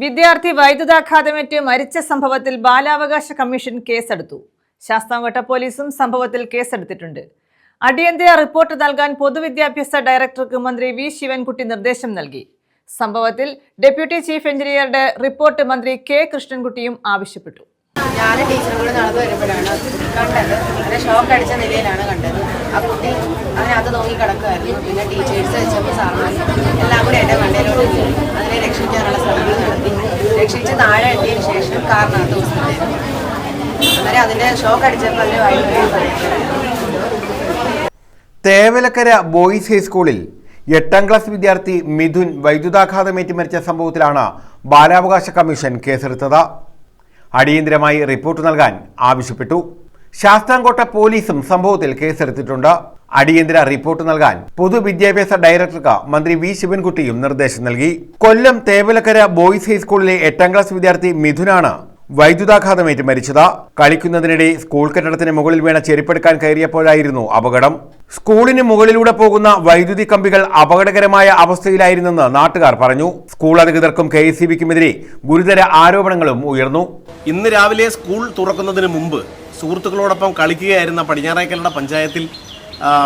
വിദ്യാർത്ഥി വൈദ്യുത അക്കാദമിറ്റ് മരിച്ച സംഭവത്തിൽ ബാലാവകാശ കമ്മീഷൻ കേസെടുത്തു. ശാസ്താംകോട്ട പോലീസും സംഭവത്തിൽ കേസെടുത്തിട്ടുണ്ട്. അടിയന്തര റിപ്പോർട്ട് നൽകാൻ പൊതുവിദ്യാഭ്യാസ ഡയറക്ടർക്ക് മന്ത്രി വി. ശിവൻകുട്ടി നിർദ്ദേശം നൽകി. സംഭവത്തിൽ ഡെപ്യൂട്ടി ചീഫ് എഞ്ചിനീയറുടെ റിപ്പോർട്ട് മന്ത്രി കെ. കൃഷ്ണൻകുട്ടിയും ആവശ്യപ്പെട്ടു. ഞാൻ ടീച്ചറും നടന്നു വരുമ്പോഴാണ് കണ്ടത്. അങ്ങനെ ഷോക്ക് അടിച്ച നിലയിലാണ് കണ്ടത്. ആ കുട്ടി അതിനകത്ത് നോക്കി കിടക്കുമായിരുന്നു പിന്നെ ടീച്ചേഴ്സ് വെച്ചപ്പോൾ സാറിന് എല്ലാം കൂടെ എന്റെ മണ്ടയിലോട്ട് അതിനെ രക്ഷിക്കാനുള്ള ശ്രമങ്ങൾ നടത്തി. രക്ഷിച്ച് താഴെ എത്തിയതിന് ശേഷം കാറിനകത്ത് ഹോസ്പിറ്റലിൽ അന്നേരം അതിന്റെ ഷോക്ക് അടിച്ചപ്പോൾ അതിന് വൈകുന്നേരം തേവലക്കര ബോയ്സ് ഹൈസ്കൂളിൽ എട്ടാം ക്ലാസ് വിദ്യാർത്ഥി മിഥുൻ വൈദ്യുതാഘാതമേറ്റ് മരിച്ച സംഭവത്തിലാണ് ബാലാവകാശ കമ്മീഷൻ കേസെടുത്തത്. അടിയന്തരമായി റിപ്പോർട്ട് നൽകാൻ ആവശ്യപ്പെട്ടു. ശാസ്താംകോട്ട പോലീസും സംഭവത്തിൽ കേസെടുത്തിട്ടുണ്ട്. അടിയന്തര റിപ്പോർട്ട് നൽകാൻ പൊതുവിദ്യാഭ്യാസ ഡയറക്ടർക്ക് മന്ത്രി വി. ശിവൻകുട്ടിയും നിർദ്ദേശം നൽകി. കൊല്ലം തേവലക്കര ബോയ്സ് ഹൈസ്കൂളിലെ എട്ടാം ക്ലാസ് വിദ്യാർത്ഥി മിഥുനാണ് വൈദ്യുതാഘാതമേറ്റ് മരിച്ചത്. കളിക്കുന്നതിനിടെ സ്കൂൾ കെട്ടിടത്തിന് മുകളിൽ വീണ ചെരുപ്പെടുക്കാൻ കയറിയപ്പോഴായിരുന്നു അപകടം. സ്കൂളിന് മുകളിലൂടെ പോകുന്ന വൈദ്യുതി കമ്പികൾ അപകടകരമായ അവസ്ഥയിലായിരുന്നെന്ന് നാട്ടുകാർ പറഞ്ഞു. സ്കൂൾ അധികൃതർക്കും കെ എസ് ഗുരുതര ആരോപണങ്ങളും ഉയർന്നു. ഇന്ന് രാവിലെ സ്കൂൾ തുറക്കുന്നതിന് മുമ്പ് സുഹൃത്തുക്കളോടൊപ്പം കളിക്കുകയായിരുന്ന പടിഞ്ഞാറേക്കലയുടെ പഞ്ചായത്തിൽ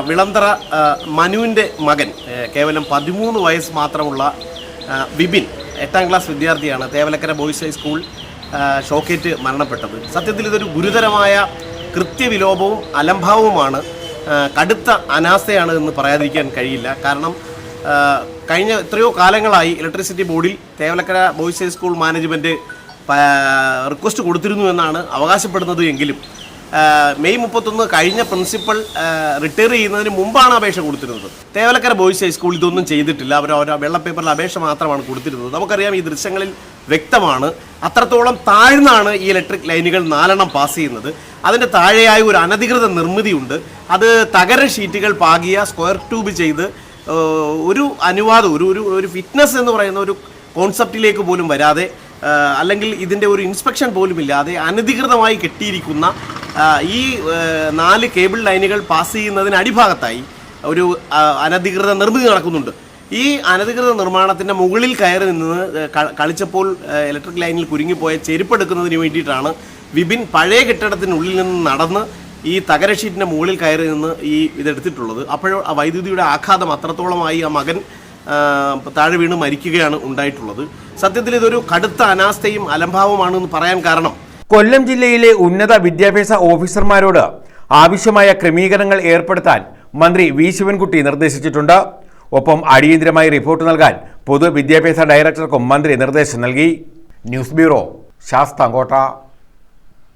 വിളന്തറ മനുവിന്റെ മകൻ കേവലം പതിമൂന്ന് വയസ്സ് മാത്രമുള്ള വിപിൻ എട്ടാം ക്ലാസ് വിദ്യാർത്ഥിയാണ് തേവലക്കര ബോയ്സ് ഹൈസ്കൂൾ ഷോക്കേറ്റ് മരണപ്പെട്ടത്. സത്യത്തിൽ ഇതൊരു ഗുരുതരമായ കൃത്യവിലോപവും അലംഭാവവുമാണ്. കടുത്ത അനാസ്ഥയാണ് എന്ന് പറയാതിരിക്കാൻ കഴിയില്ല. കാരണം കഴിഞ്ഞ എത്രയോ കാലങ്ങളായി ഇലക്ട്രിസിറ്റി ബോർഡിൽ Thevalakkara boys high school management request കൊടുത്തിരുന്നു എന്നാണ് അവകാശപ്പെടുന്നത് എങ്കിലും മെയ് മുപ്പത്തൊന്ന് കഴിഞ്ഞ പ്രിൻസിപ്പൽ റിട്ടയർ ചെയ്യുന്നതിന് മുമ്പാണ് അപേക്ഷ കൊടുത്തിരുന്നത്. തേവലക്കര ബോയ്സ് ഹൈസ്കൂൾ ഇതൊന്നും ചെയ്തിട്ടില്ല. അവർ അവർ വെള്ള പേപ്പറിൽ അപേക്ഷ മാത്രമാണ് കൊടുത്തിരുന്നത്. നമുക്കറിയാം ഈ ദൃശ്യങ്ങളിൽ വ്യക്തമാണ് അത്രത്തോളം താഴ്ന്നാണ് ഈ ഇലക്ട്രിക് ലൈനുകൾ നാലെണ്ണം പാസ് ചെയ്യുന്നത്. അതിന്റെ താഴെയായി ഒരു അനധികൃത നിർമ്മിതിയുണ്ട്. അത് തകര ഷീറ്റുകൾ പാകിയ സ്ക്വയർ ട്യൂബ് ചെയ്ത് ഒരു അനുവാദം ഒരു ഒരു ഫിറ്റ്നസ് എന്ന് പറയുന്ന ഒരു കോൺസെപ്റ്റിലേക്ക് പോലും വരാതെ അല്ലെങ്കിൽ ഇതിന്റെ ഒരു ഇൻസ്പെക്ഷൻ പോലും ഇല്ലാതെ അനധികൃതമായി കെട്ടിയിരിക്കുന്ന ഈ നാല് കേബിൾ ലൈനുകൾ പാസ് ചെയ്യുന്നതിന് അടിഭാഗത്തായി ഒരു അനധികൃത നിർമ്മിതി നടക്കുന്നുണ്ട്. ഈ അനധികൃത നിർമ്മാണത്തിന്റെ മുകളിൽ കയറി നിന്ന് കളിച്ചപ്പോൾ ഇലക്ട്രിക് ലൈനിൽ കുരുങ്ങിപ്പോയ ചെരുപ്പെടുക്കുന്നതിന് വേണ്ടിയിട്ടാണ് വിപിൻ പഴയ കെട്ടിടത്തിനുള്ളിൽ നിന്ന് നടന്ന് ഈ തകര ഷീറ്റിന്റെ മുകളിൽ കയറി നിന്ന് ഈ ഇതെടുത്തിട്ടുള്ളത്. അപ്പോഴും ആ വൈദ്യുതിയുടെ ആഘാതം അത്രത്തോളമായി ആ മകൻ താഴെ വീണ് മരിക്കുകയാണ് ഉണ്ടായിട്ടുള്ളത്. സത്യത്തിൽ ഇതൊരു കടുത്ത അനാസ്ഥയും അലംഭാവമാണെന്ന് പറയാൻ കാരണം. കൊല്ലം ജില്ലയിലെ ഉന്നത വിദ്യാഭ്യാസ ഓഫീസർമാരോട് ആവശ്യമായ ക്രമീകരണങ്ങൾ ഏർപ്പെടുത്താൻ മന്ത്രി വി ശിവൻകുട്ടി നിർദ്ദേശിച്ചിട്ടുണ്ട്. ഒപ്പം അടിയന്തിരമായി റിപ്പോർട്ട് നൽകാൻ പൊതുവിദ്യാഭ്യാസ ഡയറക്ടർക്കും മന്ത്രി നിർദ്ദേശം നൽകി. News bureau Sasthamkotta.